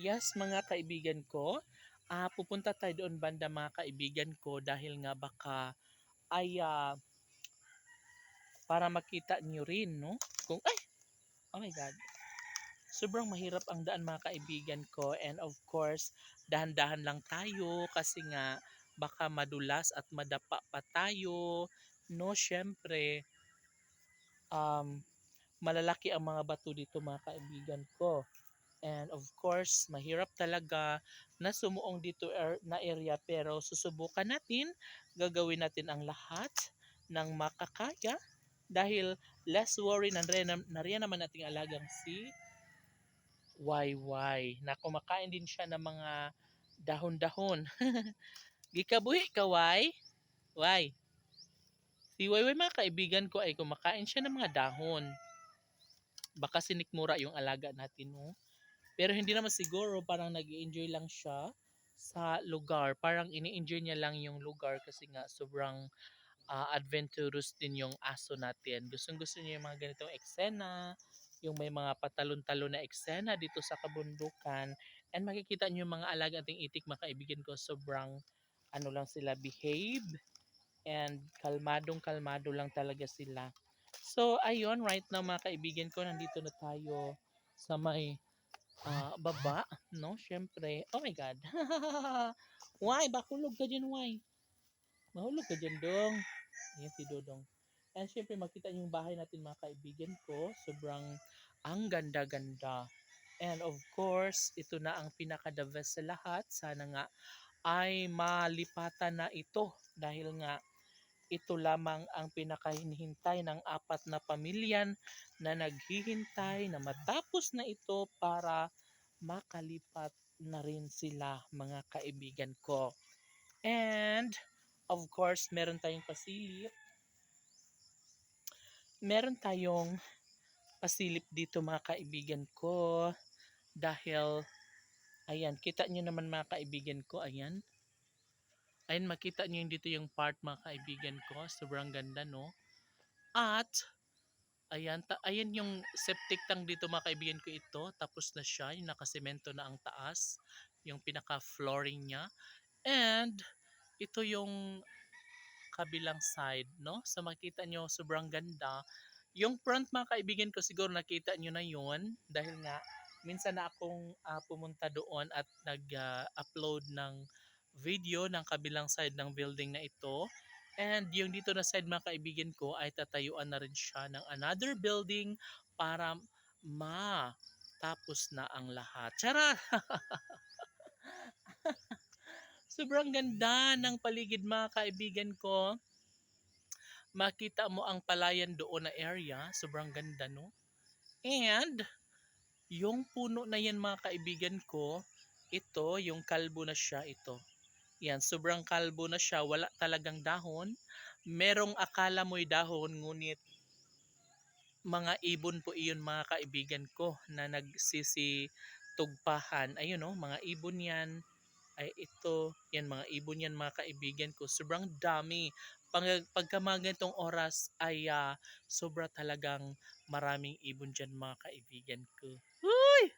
Yes, mga kaibigan ko, ah, pupunta tayo doon banda mga kaibigan ko dahil nga baka ay ah, para makita niyo rin, no? Kung ay, oh my god. Sobrang mahirap ang daan mga kaibigan ko and of course, dahan-dahan lang tayo kasi nga baka madulas at madapa pa tayo. No, syempre, um, malalaki ang mga bato dito mga kaibigan ko. And of course, mahirap talaga na sumuong dito er- na area pero susubukan natin, gagawin natin ang lahat ng makakaya dahil less worry nariyan, nariyan naman nating alagang si YY na kumakain din siya ng mga dahon-dahon. Gikabuhi ka, Y? Y. Si YY mga kaibigan ko ay kumakain siya ng mga dahon. Baka sinikmura yung alaga natin, no? Pero hindi naman siguro, parang nag enjoy lang siya sa lugar. Parang ini-enjoy niya lang yung lugar kasi nga sobrang ah, adventurous din yung aso natin. Gustong gusto niya yung mga ganitong eksena, yung may mga patalon-talon na eksena dito sa kabundukan. And makikita niyo yung mga alaga ating itik mga kaibigan ko, sobrang ano lang sila behave and kalmadong kalmado lang talaga sila. So ayun, right now mga kaibigan ko, nandito na tayo sa may ah, baba, no? Syempre. Oh my God. why? Bakulog ka dyan, why? Mahulog ka dyan, dong. Ayan si Dodong. And syempre, makita niyo yung bahay natin mga kaibigan ko. Sobrang ang ganda-ganda. And of course, ito na ang pinaka-the best sa lahat. Sana nga ay malipatan na ito dahil nga ito lamang ang pinakahinihintay ng apat na pamilyan na naghihintay na matapos na ito para makalipat na rin sila mga kaibigan ko. And of course, meron tayong pasilip. Meron tayong pasilip dito mga kaibigan ko dahil ayan, kita nyo naman mga kaibigan ko, ayan. Ayan, makita nyo yung dito yung part mga kaibigan ko. Sobrang ganda, no? At, ayan, ta ayan yung septic tank dito mga kaibigan ko ito. Tapos na siya, yung nakasemento na ang taas. Yung pinaka-flooring niya. And, ito yung kabilang side, no? So, makita nyo, sobrang ganda. Yung front mga kaibigan ko, siguro nakita nyo na yun. Dahil nga, minsan na akong ah, pumunta doon at nag-upload ng video ng kabilang side ng building na ito. And yung dito na side mga kaibigan ko ay tatayuan na rin siya ng another building para matapos na ang lahat. Charot! Sobrang ganda ng paligid mga kaibigan ko. Makita mo ang palayan doon na area. Sobrang ganda no? And yung puno na yan mga kaibigan ko, ito, yung kalbo na siya, ito. Yan, sobrang kalbo na siya, wala talagang dahon. Merong akala mo'y dahon, ngunit mga ibon po iyon mga kaibigan ko na nagsisitugpahan. Ayun no, mga ibon yan. Ay ito, yan mga ibon yan mga kaibigan ko. Sobrang dami. Pag, pagka mga ganitong oras ay ah, sobra talagang maraming ibon dyan mga kaibigan ko. Uy!